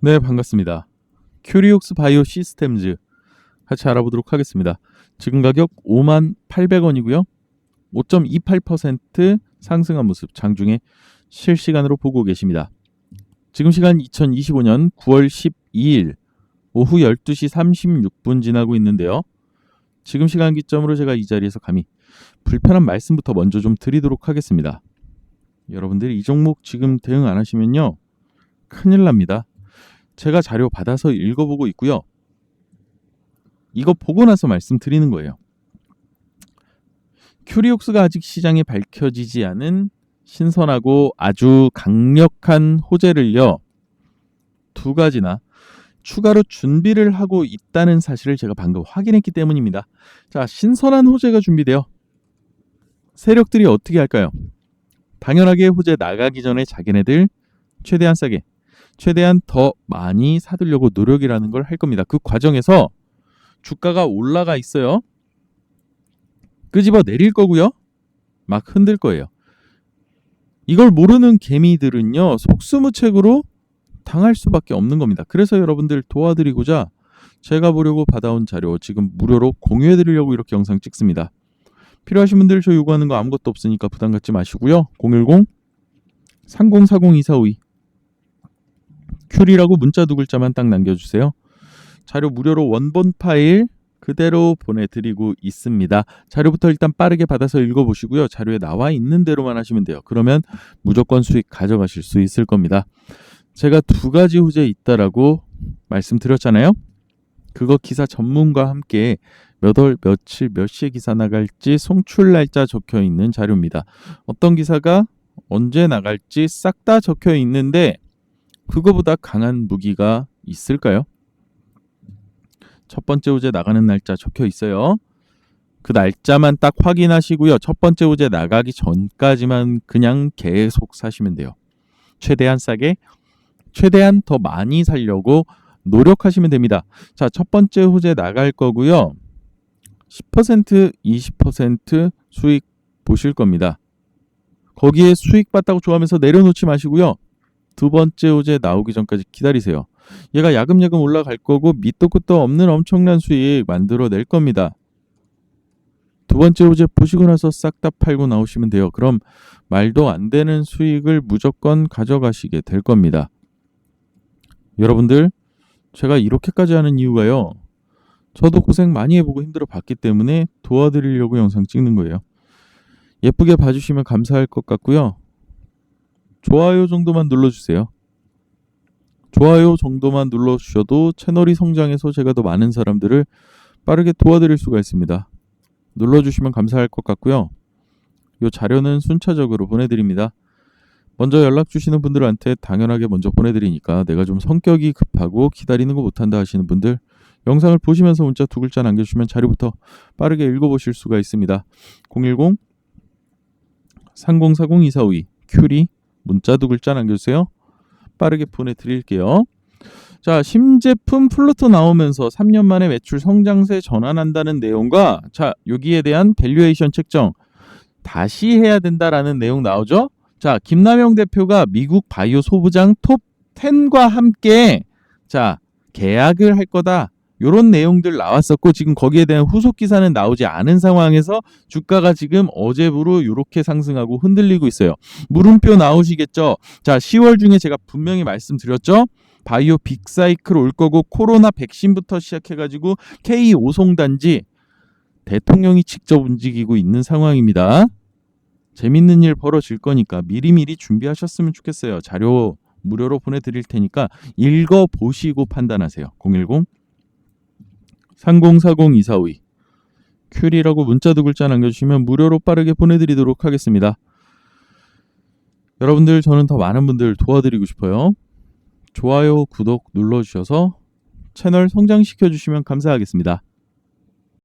네, 반갑습니다. 큐리옥스 바이오 시스템즈 같이 알아보도록 하겠습니다. 지금 가격 5만 800원이고요. 5.28% 상승한 모습 장중에 실시간으로 보고 계십니다. 지금 시간 2025년 9월 12일 오후 12시 36분 지나고 있는데요. 지금 시간 기점으로 제가 이 자리에서 감히 불편한 말씀부터 먼저 좀 드리도록 하겠습니다. 여러분들이 이 종목 지금 대응 안 하시면요. 큰일 납니다. 제가 자료 받아서 읽어보고 있고요. 이거 보고 나서 말씀드리는 거예요. 큐리옥스가 아직 시장에 밝혀지지 않은 신선하고 아주 강력한 호재를요. 두 가지나 추가로 준비를 하고 있다는 사실을 제가 방금 확인했기 때문입니다. 자, 신선한 호재가 준비되어 세력들이 어떻게 할까요? 당연하게 호재 나가기 전에 자기네들 최대한 싸게 최대한 더 많이 사두려고 노력이라는 걸 할 겁니다. 그 과정에서 주가가 올라가 있어요. 끄집어 내릴 거고요. 막 흔들 거예요. 이걸 모르는 개미들은요. 속수무책으로 당할 수밖에 없는 겁니다. 그래서 여러분들 도와드리고자 제가 보려고 받아온 자료 지금 무료로 공유해 드리려고 이렇게 영상 찍습니다. 필요하신 분들 저 요구하는 거 아무것도 없으니까 부담 갖지 마시고요. 010 3040 2452 큐리라고 문자 두 글자만 딱 남겨주세요. 자료 무료로 원본 파일 그대로 보내드리고 있습니다. 자료부터 일단 빠르게 받아서 읽어보시고요. 자료에 나와 있는 대로만 하시면 돼요. 그러면 무조건 수익 가져가실 수 있을 겁니다. 제가 두 가지 후재 있다라고 말씀드렸잖아요. 그거 기사 전문과 함께 몇 월, 며칠, 몇 시에 기사 나갈지 송출 날짜 적혀 있는 자료입니다. 어떤 기사가 언제 나갈지 싹 다 적혀 있는데 그거보다 강한 무기가 있을까요? 첫 번째 우제 나가는 날짜 적혀 있어요. 그 날짜만 딱 확인하시고요. 첫 번째 우제 나가기 전까지만 그냥 계속 사시면 돼요. 최대한 싸게, 최대한 더 많이 살려고 노력하시면 됩니다. 자, 첫 번째 후제 나갈 거고요. 10%, 20% 수익 보실 겁니다. 거기에 수익 봤다고 좋아하면서 내려놓지 마시고요. 두 번째 호재 나오기 전까지 기다리세요. 얘가 야금야금 올라갈 거고 밑도 끝도 없는 엄청난 수익 만들어낼 겁니다. 두 번째 호재 보시고 나서 싹 다 팔고 나오시면 돼요. 그럼 말도 안 되는 수익을 무조건 가져가시게 될 겁니다. 여러분들, 제가 이렇게까지 하는 이유가요. 저도 고생 많이 해보고 힘들어 봤기 때문에 도와드리려고 영상 찍는 거예요. 예쁘게 봐주시면 감사할 것 같고요. 좋아요 정도만 눌러주세요. 좋아요 정도만 눌러주셔도 채널이 성장해서 제가 더 많은 사람들을 빠르게 도와드릴 수가 있습니다. 눌러주시면 감사할 것 같고요. 이 자료는 순차적으로 보내드립니다. 먼저 연락 주시는 분들한테 당연하게 먼저 보내드리니까 내가 좀 성격이 급하고 기다리는 거 못한다 하시는 분들 영상을 보시면서 문자 두 글자 남겨주시면 자료부터 빠르게 읽어보실 수가 있습니다. 010 3040 2452 큐리 문자 두 글자 남겨주세요. 빠르게 보내드릴게요. 자, 신제품 플루토 나오면서 3년 만에 매출 성장세 전환한다는 내용과 자, 여기에 대한 밸류에이션 책정 다시 해야 된다라는 내용 나오죠? 자, 김남영 대표가 미국 바이오 소부장 톱 10과 함께 자, 계약을 할 거다. 요런 내용들 나왔었고 지금 거기에 대한 후속 기사는 나오지 않은 상황에서 주가가 지금 어제부로 이렇게 상승하고 흔들리고 있어요. 물음표 나오시겠죠? 자, 10월 중에 제가 분명히 말씀드렸죠? 바이오 빅사이클 올 거고 코로나 백신부터 시작해가지고 K 오송단지 대통령이 직접 움직이고 있는 상황입니다. 재밌는 일 벌어질 거니까 미리미리 준비하셨으면 좋겠어요. 자료 무료로 보내드릴 테니까 읽어 보시고 판단하세요. 010 3040-2452 큐리라고 문자 두 글자 남겨주시면 무료로 빠르게 보내드리도록 하겠습니다. 여러분들 저는 더 많은 분들 도와드리고 싶어요. 좋아요, 구독 눌러주셔서 채널 성장시켜 주시면 감사하겠습니다.